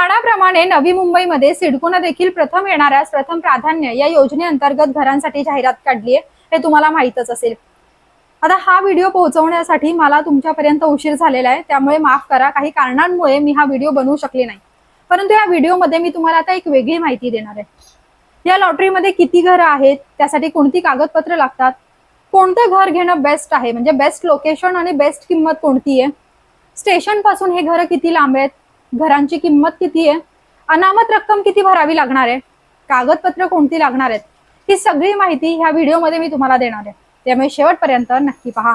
म्हाडाप्रमाणे नवी मुंबईमध्ये सिडकोनं देखील प्रथम येणाऱ्यास प्रथम प्राधान्य या योजनेअंतर्गत घरांसाठी जाहिरात काढली आहे. हे तुम्हाला माहीतच असेल. आता हा व्हिडिओ पोहोचवण्यासाठी मला तुमच्यापर्यंत उशीर झालेला आहे. त्यामुळे माफ करा. काही कारणांमुळे मी हा व्हिडिओ बनवू शकले नाही. परंतु या व्हिडिओमध्ये मी तुम्हाला आता एक वेगळी माहिती देणार आहे. या लॉटरीमध्ये किती घरं आहेत? त्यासाठी कोणती कागदपत्र लागतात? कोणतं घर घेणं बेस्ट आहे? म्हणजे बेस्ट लोकेशन आणि बेस्ट किंमत कोणती आहे? स्टेशनपासून हे घरं किती लांब आहेत? घरांची किंमत किती आहे? अनामत रक्कम किती भरावी लागणार आहे? कागदपत्र कोणती लागणार आहेत? ही सगळी माहिती ह्या व्हिडिओमध्ये मी तुम्हाला देणार आहे. त्यामुळे शेवटपर्यंत नक्की पहा.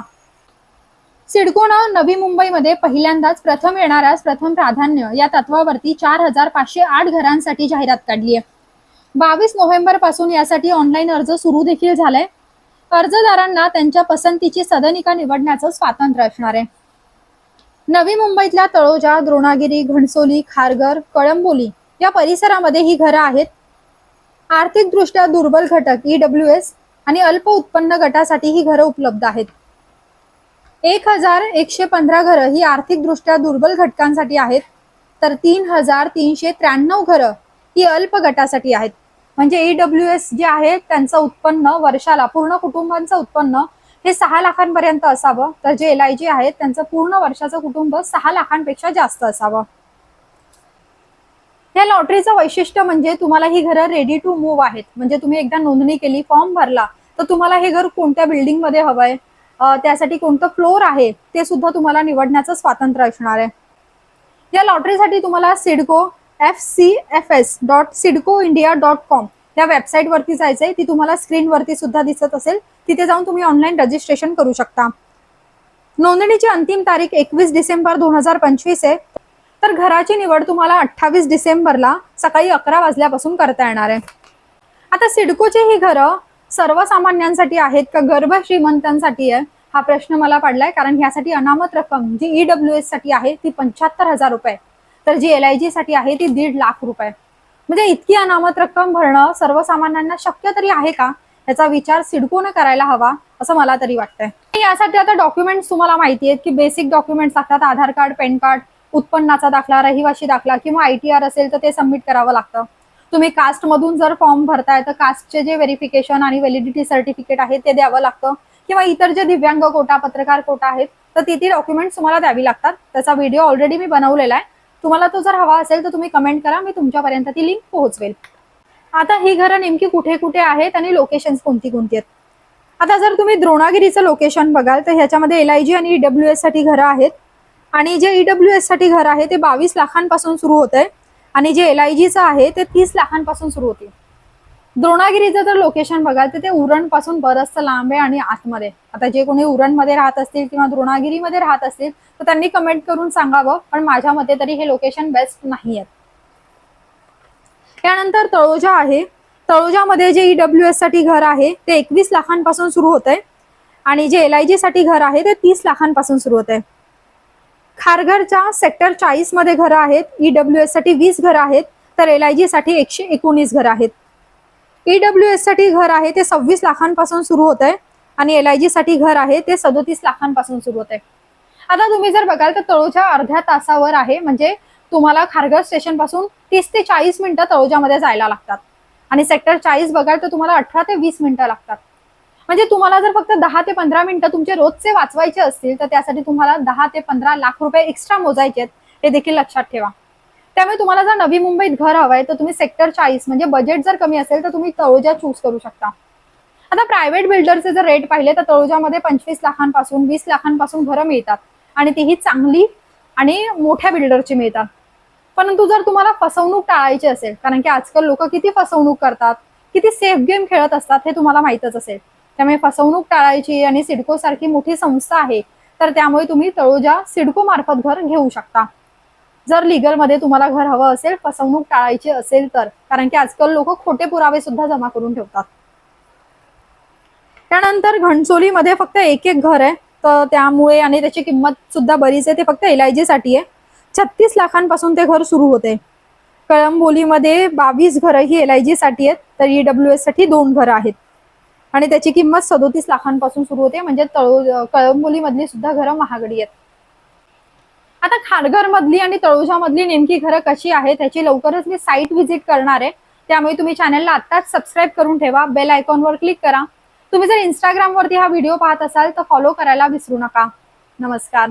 सिडकोनं नवी मुंबईमध्ये पहिल्यांदाच प्रथम येणाऱ्यास प्रथम प्राधान्य या तत्वावरती चार हजार पाचशे आठ घरांसाठी जाहिरात काढली आहे. बावीस नोव्हेंबरपासून यासाठी ऑनलाईन अर्ज सुरू देखील झालाय. अर्जदारांना त्यांच्या पसंतीची सदनिका निवडण्याचं स्वातंत्र्य असणार आहे. नवी मुंबईतल्या तळोजा द्रोणागिरी घणसोली खारघर कळंबोली या परिसरामध्ये ही घरं आहेत. आर्थिकदृष्ट्या दुर्बल घटक ईडब्ल्यू एस आणि अल्प उत्पन्न गटासाठी ही घरं उपलब्ध आहेत. एक हजार एकशे पंधरा घरं ही आर्थिकदृष्ट्या दुर्बल घटकांसाठी आहेत तर तीन हजार तीनशे त्र्याण्णव घरं ही अल्प गटासाठी आहेत. म्हणजे ईडब्ल्यू एस जे आहे त्यांचं उत्पन्न वर्षाला पूर्ण कुटुंबांचं उत्पन्न हे सहा लाखांपर्यंत असावं. तर जे एल आय जी आहेत त्यांचं पूर्ण वर्षाचं कुटुंब सहा लाखांपेक्षा जास्त असावं. या लॉटरीचं वैशिष्ट्य म्हणजे तुम्हाला ही घरं रेडी टू मूव्ह आहेत. म्हणजे तुम्ही एकदा नोंदणी केली फॉर्म भरला तर तुम्हाला हे घर कोणत्या बिल्डिंगमध्ये हवंय? त्यासाठी कोणतं फ्लोअर आहे ते सुद्धा तुम्हाला निवडण्याचं स्वातंत्र्य असणार आहे. या लॉटरीसाठी तुम्हाला CIDCO F C F S dot CIDCO India dot com या वेबसाईट वरती जायचंय. ती तुम्हाला स्क्रीनवरती सुद्धा दिसत असेल. तिथे जाऊन तुम्ही ऑनलाईन रजिस्ट्रेशन करू शकता. नोंदणीची अंतिम तारीख एकवीस डिसेंबर दोन हजार पंचवीस आहे. तर घराची निवड तुम्हाला अठ्ठावीस डिसेंबरला सकाळी अकरा वाजल्यापासून करता येणार आहे. आता सिडकोची ही घरं सर्वसामान्यांसाठी आहेत का गर्भ श्रीमंतांसाठी आहे? हा प्रश्न मला पडलाय. कारण ह्यासाठी अनामत रक्कम जी ईडब्ल्यू एससाठी आहे ती पंच्याहत्तर हजार रुपये. तर जी एल आय जी साठी आहे ती दीड लाख रुपये. म्हणजे इतकी अनामत रक्कम भरणं सर्वसामान्यांना शक्य तरी आहे का? याचा विचार सिडकून करायला हवा असं मला तरी वाटतंय. यासाठी आता डॉक्युमेंट्स तुम्हाला माहिती आहेत की बेसिक डॉक्युमेंट्स लागतात आधार कार्ड पॅन कार्ड उत्पन्नाचा दाखला रहिवाशी दाखला किंवा आयटीआर असेल तर ते सबमिट करावं लागतं. तुम्ही कास्ट मधून जर फॉर्म भरताय तर कास्टचे जे व्हेरिफिकेशन आणि व्हॅलिडिटी सर्टिफिकेट आहे ते द्यावं लागतं. किंवा इतर जे दिव्यांग कोटा पत्रकार कोटा आहेत तर ती ती डॉक्युमेंट्स तुम्हाला द्यावी लागतात. त्याचा व्हिडिओ ऑलरेडी मी बनवलेला आहे. तुम्हाला तो जर हवा असेल तर तुम्ही कमेंट करा मी तुमच्यापर्यंत ती लिंक पोहोचवेल. आता ही घरं नेमकी कुठे कुठे आहेत आणि लोकेशन्स कोणती कोणती आहेत? आता जर तुम्ही द्रोणागिरीचं लोकेशन बघाल तर ह्याच्यामध्ये एल आय जी आणि ईडब्ल्यू एससाठी घरं आहेत. आणि जे ईडब्ल्यू एससाठी घर आहे ते बावीस लाखांपासून सुरू होत आहे आणि जे एल आय जीचं आहे ते तीस लाखांपासून सुरू होते द्रोणागिरीचं जर लोकेशन बघाल तर ते उरणपासून बरंचसं लांब आहे आणि आतमध्ये. आता जे कोणी उरणमध्ये राहत असतील किंवा द्रोणागिरीमध्ये राहत असतील तर त्यांनी कमेंट करून सांगावं पण माझ्या मते तरी हे लोकेशन बेस्ट नाही आहे त्यानंतर तळोजा आहे. तळोजामध्ये जे ईडब्ल्यू एससाठी घर आहे ते एकवीस लाखांपासून सुरू होत आहे आणि जे एल आय जी साठी घर आहे ते तीस लाखांपासून सुरू होत आहे खारघरच्या सेक्टर चाळीसमध्ये घरं आहेत. ईडब्ल्यू एससाठी वीस घरं आहेत. तर एल आय जी साठी एकशे एकोणीस घरं आहेत. ईडब्ल्यू एससाठी घर आहे ते सव्वीस लाखांपासून सुरू होत आहे आणि एल आय जी साठी घर आहे ते सदोतीस लाखांपासून सुरू होत आहे आता तुम्ही जर बघाल तर तळोजा अर्ध्या तासावर आहे म्हणजे तुम्हाला खारघर स्टेशनपासून तीस ते चाळीस मिनिटं तळोजामध्ये जायला लागतात. आणि सेक्टर चाळीस बघाल तर तुम्हाला अठरा ते वीस मिनिटं लागतात. म्हणजे तुम्हाला जर फक्त दहा ते पंधरा मिनिटं तुमचे रोजचे वाचवायचे असतील तर त्यासाठी तुम्हाला दहा ते पंधरा लाख रुपये एक्स्ट्रा मोजायचे आहेत हे देखील लक्षात ठेवा. त्यामुळे तुम्हाला जर नवी मुंबईत घर हवंय तर तुम्ही सेक्टर चाळीस म्हणजे बजेट जर कमी असेल तर तुम्ही तळोजा चूज करू शकता. आता प्रायव्हेट बिल्डरचे जर रेट पाहिले तर तळोजामध्ये पंचवीस लाखांपासून वीस लाखांपासून घरं मिळतात. आणि तीही चांगली आणि मोठ्या बिल्डरची मिळतात. परंतु जर तुम्हाला फसवणूक टाळायची असेल कारण की आजकाल लोक किती फसवणूक करतात किती सेफ गेम खेळत असतात हे तुम्हाला माहीतच असेल. त्यामुळे फसवणूक टाळायची आणि सिडको सारखी मोठी संस्था आहे तर त्यामुळे तुम्ही तळोजा सिडको मार्फत घर घेऊ शकता. जर लीगलमध्ये तुम्हाला घर हवं असेल फसवणूक टाळायची असेल तर. कारण की आजकाल लोक खोटे पुरावे सुद्धा जमा करून ठेवतात. त्यानंतर घणसोलीमध्ये फक्त एक एक घर आहे. तर त्यामुळे आणि त्याची किंमत सुद्धा बरीच आहे. ते फक्त एलसाठी आहे. छत्तीस लाखांपासून ते घर सुरू होते. कळंबोलीमध्ये बावीस घरं ही एल आय जी साठी आहेत. तर ईडब्ल्यू एससाठी दोन घरं आहेत. आणि त्याची किंमत सदोतीस लाखांपासून सुरू होते. म्हणजे तळो कळंबोलीमधली सुद्धा घरं महागडी आहेत. आता खारघर मधली आणि तळोजा मधली नेमकी घरं कशी आहे त्याची लवकरच मी साईट व्हिजिट करणार आहे. त्यामुळे तुम्ही चॅनलला आत्ताच सबस्क्राईब करून ठेवा बेल आयकॉनवर क्लिक करा. तुम्ही जर इंस्टाग्रामवरती हा व्हिडिओ पाहत असाल तर फॉलो करायला विसरू नका. नमस्कार.